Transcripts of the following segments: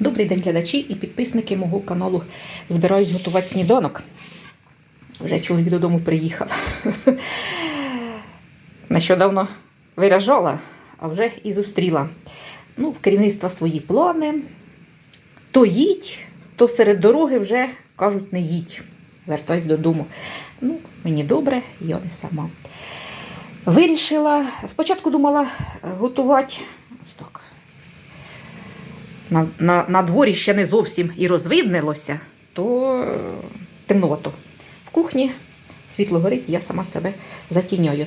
Добрий день, глядачі і підписники мого каналу. Збираюсь готувати сніданок. Вже чоловік додому приїхав. Нещодавно виражала, а вже і зустріла. Ну, в керівництва свої плани. То їдь, то серед дороги вже кажуть, не їдь. Вертайся додому. Ну, мені добре, я не сама. Вирішила, спочатку думала е, готувати. На, на, на дворі ще не зовсім і розвиднилося, то е, темновато. В кухні світло горить, я сама себе затіняю.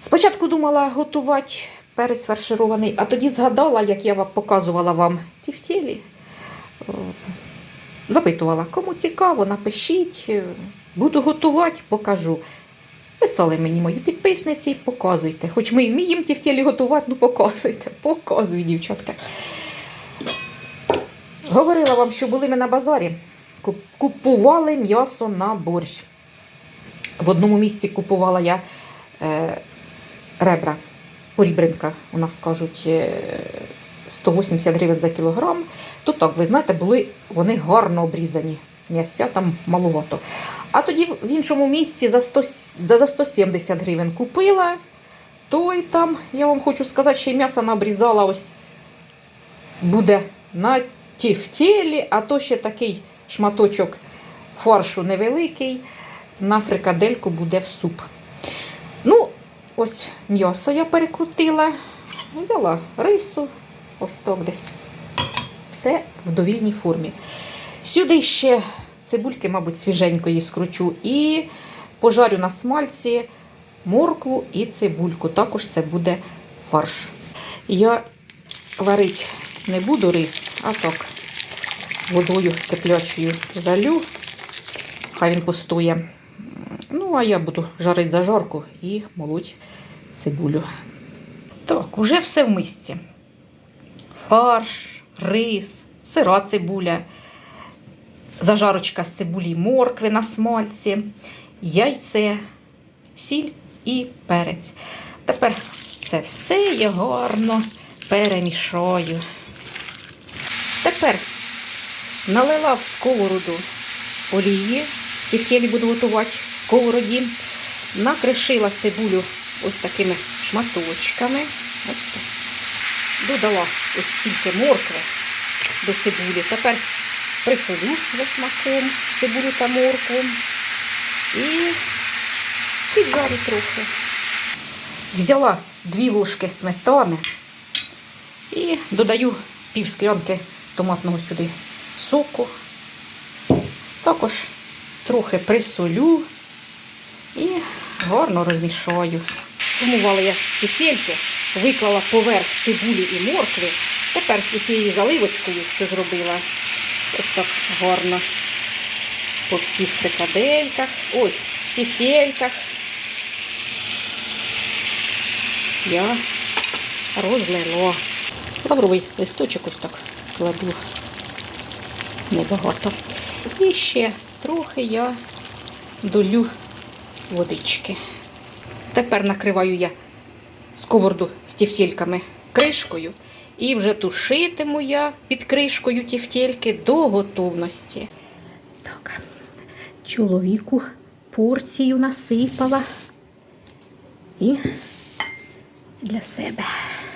Спочатку думала готувати перець фарширований, а тоді згадала, як я показувала вам ті в тілі. Запитувала, кому цікаво, напишіть, е, буду готувати, покажу. Писали мені мої підписниці, показуйте. Хоч ми вміємо ті в тілі готувати, ну показуйте, показуй, дівчатка. Говорила вам, що були ми на базарі, купували м'ясо на борщ. В одному місці купувала я е, ребра, порібринка, у нас кажуть, е, 180 гривень за кілограм. Тут так, ви знаєте, були вони гарно обрізані. М'ясця там маловато. А тоді в іншому місці за, 100, за за 170 гривень купила. Той там, я вам хочу сказати, ще й м'ясо наобрізала ось буде на ті в тілі, а то ще такий шматочок фаршу невеликий, на фрикадельку буде в суп. Ну, ось м'ясо я перекрутила, взяла рису, ось так десь. Все в довільній формі. Сюди ще цибульки, мабуть, свіженької скручу, і пожарю на смальці моркву і цибульку. Також це буде фарш. Я варити не буду рис, а так водою киплячою залю. Хай він постоє. Ну, а я буду жарити зажарку і молоть цибулю. Так, уже все в мисці. Фарш, рис, сира цибуля, зажарочка з цибулі моркви на смальці, яйце, сіль і перець. Тепер це все я гарно перемішаю. Тепер налила в сковороду олії, тівтєлі буду готувати в сковороді, накришила цибулю ось такими шматочками. Ось так. Додала ось стільки моркви до цибулі. Тепер присолю за смаком цибулю та моркву і піджарю трохи. Взяла дві ложки сметани і додаю пів склянки томатного сюди соку. Також трохи присолю і гарно розмішаю. Сумувала я тільки, виклала поверх цибулі і моркви. Тепер цією заливочкою, що зробила, ось так гарно по всіх фрикадельках, ой, тефтельках. Я розлила. Лавровий листочок ось так кладу небагато. І ще трохи я долю водички. Тепер накриваю я сковороду з тівтєльками кришкою і вже тушитиму я під кришкою тівтєльки до готовності. Так, чоловіку порцію насипала і для себе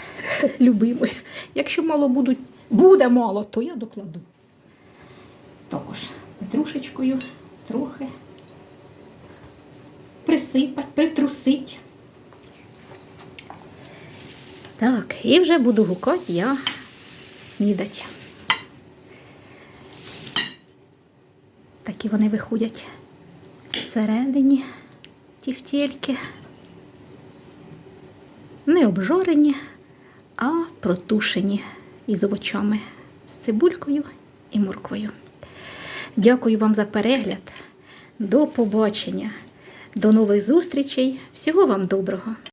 любимої. Якщо мало будуть, буде мало, то я докладу. Також петрушечкою трохи присипать, притрусить. Так, і вже буду гукати я снідать. Такі вони виходять всередині тівтєльки. Не обжорені, а протушені із овочами, з цибулькою і морквою. Дякую вам за перегляд. До побачення, до нових зустрічей. Всього вам доброго!